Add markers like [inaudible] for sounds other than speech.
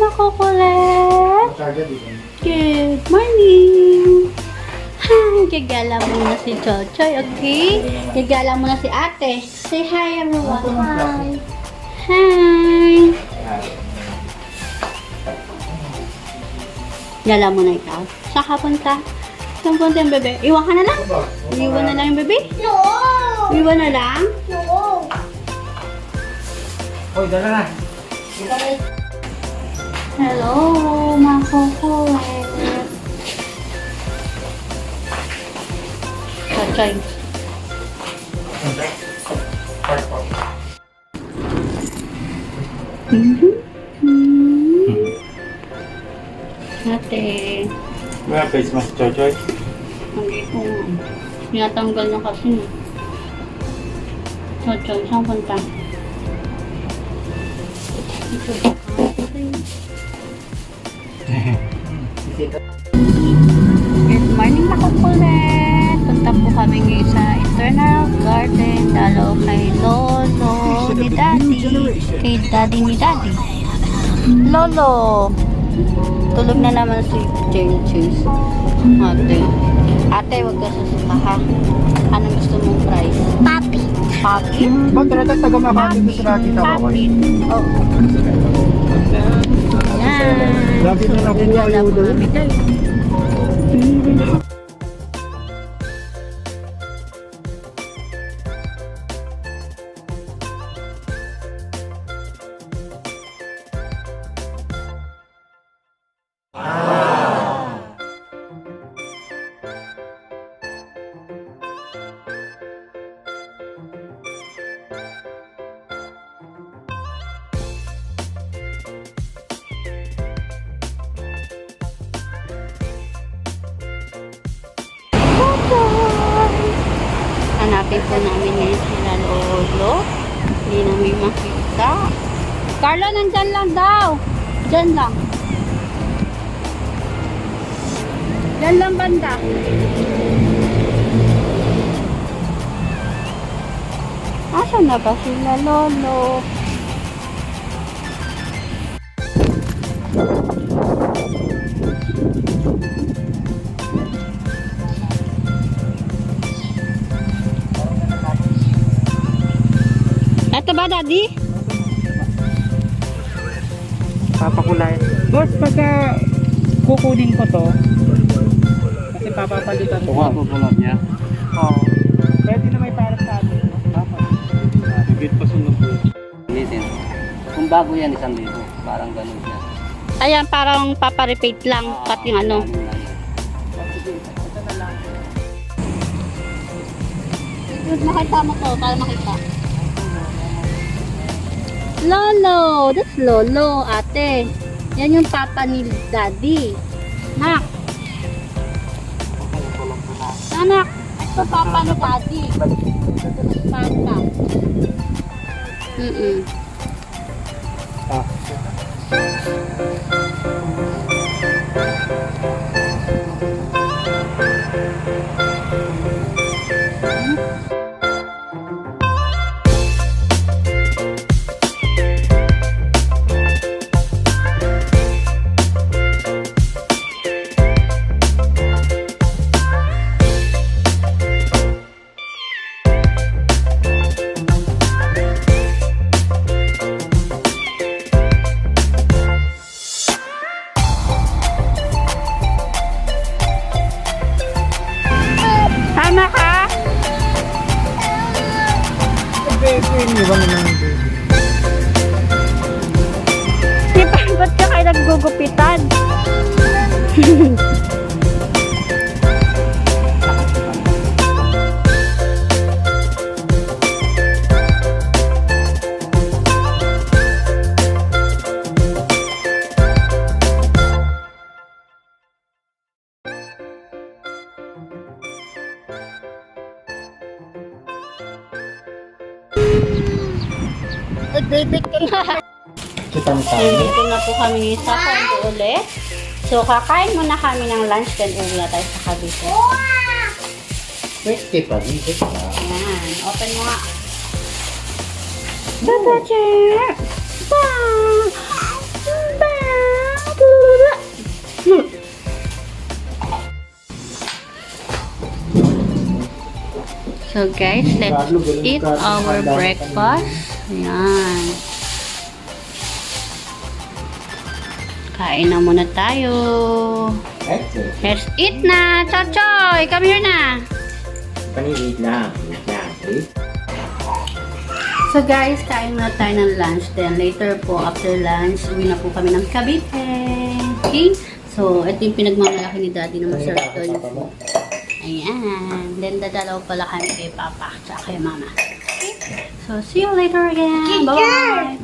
Makukulit! Good morning! Hi! Gagala muna si Chochoy, okay? Gagala muna si ate. Say hi, everyone. Hi! Hi! Gala muna ikaw. Saan ka punta? Saan punta yung bebe? Iwan ka na lang? Iwan na lang yung bebe? No! Iwan na lang? No! Hoy, dala na. Hello, makukulit. Chochoy. Mhm. Ate, Mga face mask, Chochoy. hindi ko nga. Tinatanggal na kasi. Chochoy, saan punta? Ito? Good morning mga kukulit! Punta po kami ngayon sa internal garden. Dalaw kay Lolo ni Daddy. Kay Daddy ni Daddy. Lolo! Tulog na naman si Jane Chase. Ate. Ate, huwag ka susuka ha. Anong gusto mong price? Papi. Papi? Ba't talaga taga makati ko sa nakita ko? Papi. Oh. Lagi na nakuha yung doon. Hanapin po namin ngayon sila Lolo. Hindi namin makita. Carlo, nandyan lang daw. Diyan lang. Diyan lang banda. Asan na ba sila Lolo? Ito ba, Daddy? Papakulay. Boss, pagka kukunin ko to, kasi papapalitan ko. Kung pupulat niya, Oo. Pwede na may para sa atin. Bigit pa sunog po. Ulitin. Kung bago yan, isang libo. Parang ganun siya. Ayan, parang paparepeat lang. Cut yung ano. Makita mo to para makita. Lolo! That's Lolo, ate. Yan yung papa ni Daddy. Nak! Anak! Ito papa ni Daddy. Papa. Mm-mm. Naggugupitan? Nagbibit ka na. [laughs] Si Tangtang. Dito na po kami sa condo ulit. So, kakain muna kami ng lunch, then uwi na tayo sa Cavite. Pwede pa, dito pa. Ayan, open mo nga. Baba, chip! Ba! So guys, let's eat our breakfast. Ayan. Kain na muna tayo. Let's eat na! Chochoy! Come here na! Panigit lang. So guys, kain na tayo ng lunch. Then later po, after lunch, uwi na po kami ng Cavite. Okay? So, ito yung pinagmamalaki ni Daddy na masarap doon. Ayan. Then dadalaw pala kami kay Papa at kay Mama. Okay? So, see you later again. Bye-bye!